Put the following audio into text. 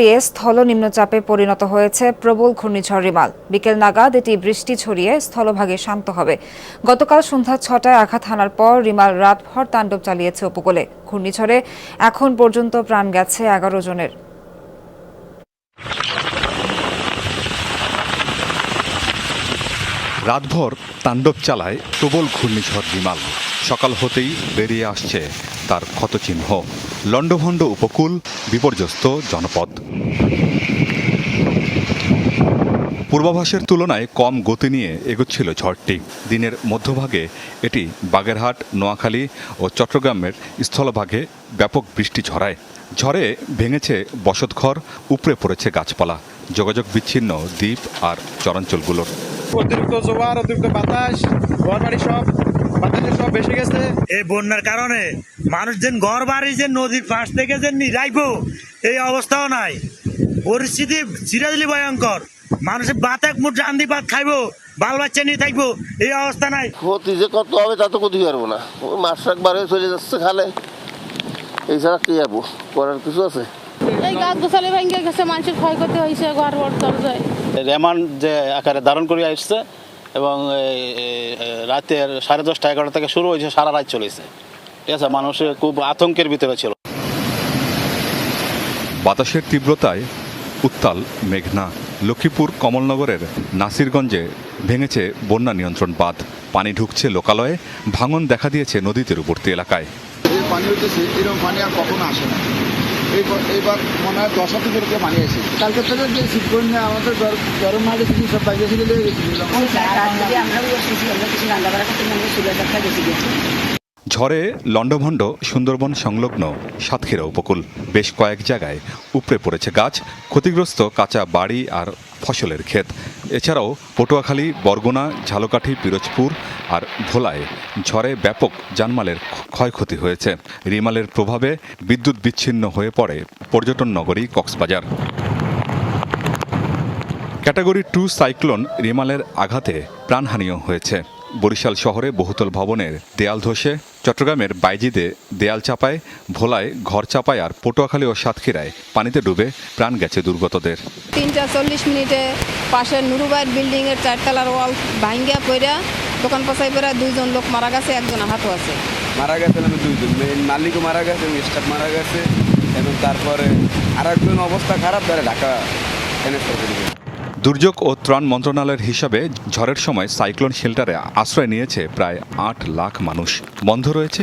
দিয়ে স্থল নিম্নচাপে পরিণত হয়েছে প্রবল ঘূর্ণিঝড় রিমাল। বিকেল নাগাদ এটি বৃষ্টি ছড়িয়ে স্থলভাগে শান্ত হবে। গতকাল সন্ধ্যা ছটায় আঘাত হানার পর রিমাল রাতভর তাণ্ডব চালিয়েছে উপকূলে। ঘূর্ণিঝড়ে এখন পর্যন্ত প্রাণ গেছে এগারো জনের। রাতভর তাণ্ডব চালায় প্রবল ঘূর্ণিঝড় রিমাল। সকাল হতেই বেরিয়ে আসছে তার ক্ষতচিহ্ন। লণ্ডভণ্ড উপকূল, বিপর্যস্ত জনপদ। পূর্বাভাসের তুলনায় কম গতি নিয়ে এগোচ্ছিল ঝড়টি। দিনের মধ্যভাগে এটি বাগেরহাট, নোয়াখালী ও চট্টগ্রামের স্থলভাগে ব্যাপক বৃষ্টি ঝরায়। ঝড়ে ভেঙেছে বসতঘর, উপড়ে পড়েছে গাছপালা। যোগাযোগ বিচ্ছিন্ন দ্বীপ আর চরাঞ্চলগুলোর। অতিরিক্ত জোয়ার, অতিরিক্ত বাতাস ঘর বাড়ি সব সব বেশি গেছে। এই বন্যার কারণে মানুষ যেন ঘর বাড়ি যে নদীর পাশ থেকে যে নিরাইব এই অবস্থাও নাই। পরিস্থিতি চিরাদিলি ভয়ঙ্কর। মানুষের ভাত এক মুঠ রান্দি ভাত খাইবো বাল বাচ্চা নিয়ে থাকব এই অবস্থা নাই। ক্ষতি যে কত হবে তা তো ক্ষতি পারব না। মাছ একবার চলে যাচ্ছে খালে। এছাড়া কি যাব করার কিছু আছে? এই গাছ গোছালি ভেঙে গেছে মানুষের ক্ষয়ক্ষতি হয়েছে ঘর দরজায় রেমান যে আকারে ধারণ করে আসছে এবং রাতের সাড়ে দশটা এগারোটা থেকে শুরু হয়েছে সারা রাত চলেছে। ঠিক আছে মানুষ খুব আতঙ্কের ভিতরে ছিল। বাতাসের তীব্রতায় উত্তাল মেঘনা। লক্ষ্মীপুর কমলনগরের নাসিরগঞ্জে ভেঙেছে বন্যা নিয়ন্ত্রণ বাঁধ। পানি ঢুকছে লোকালয়ে ভাঙন দেখা দিয়েছে নদীর উপরতি এলাকায় পানি হইতেছে এরকম পানি আর কখনো আসে না। এই এইবার মনে হয় দশ হাতে করে বানিয়েছে। আছে কালকে থেকে যে শীত করি আমাদের গরম মাঠে কিছু সব বাইরে থেকে লেগে গেছিল ঝড়ে লণ্ডভণ্ড সুন্দরবন সংলগ্ন সাতক্ষীরা উপকূল। বেশ কয়েক জায়গায় উপড়ে পড়েছে গাছ, ক্ষতিগ্রস্ত কাঁচা বাড়ি আর ফসলের ক্ষেত। এছাড়াও পটুয়াখালী, বরগুনা, ঝালকাঠি, পিরোজপুর আর ভোলায় ঝড়ে ব্যাপক জানমালের ক্ষয়ক্ষতি হয়েছে। রিমালের প্রভাবে বিদ্যুৎ বিচ্ছিন্ন হয়ে পড়ে পর্যটন নগরী কক্সবাজার। ক্যাটাগরি টু সাইক্লোন রিমালের আঘাতে প্রাণহানিও হয়েছে। বরিশাল শহরে বহুতল ভবনের দেয়াল ধসে। চট্টগ্রামের বাইজিদে দেয়াল চাপায় ভোলায় ঘর চাপায় আর পটুয়াখালী ও সাতক্ষীরায় পানিতে ডুবে প্রাণ গেছে দুর্গতদের। তিনটা চল্লিশ মিনিটে পাশের নুরুবাইয়ের বিল্ডিং এর চারতলার ওয়াল ভাঙ্গিয়া পইরা দোকান পাশাই পইরা দুইজন লোক মারা গেছে একজন আহত আছে মারা গেছে আমি দুইজন। মেন মালিকও মারা গেছে স্টাফ মারা গেছে এবং তারপরে আর একজন অবস্থা খারাপ তারা ঢাকা ট্রান্সফার করে দিয়েছে। দুর্যোগ ও ত্রাণ মন্ত্রণালয়ের হিসাবে ঝড়ের সময় সাইক্লোন শেল্টারে আশ্রয় নিয়েছে প্রায় আট লাখ মানুষ। বন্ধ রয়েছে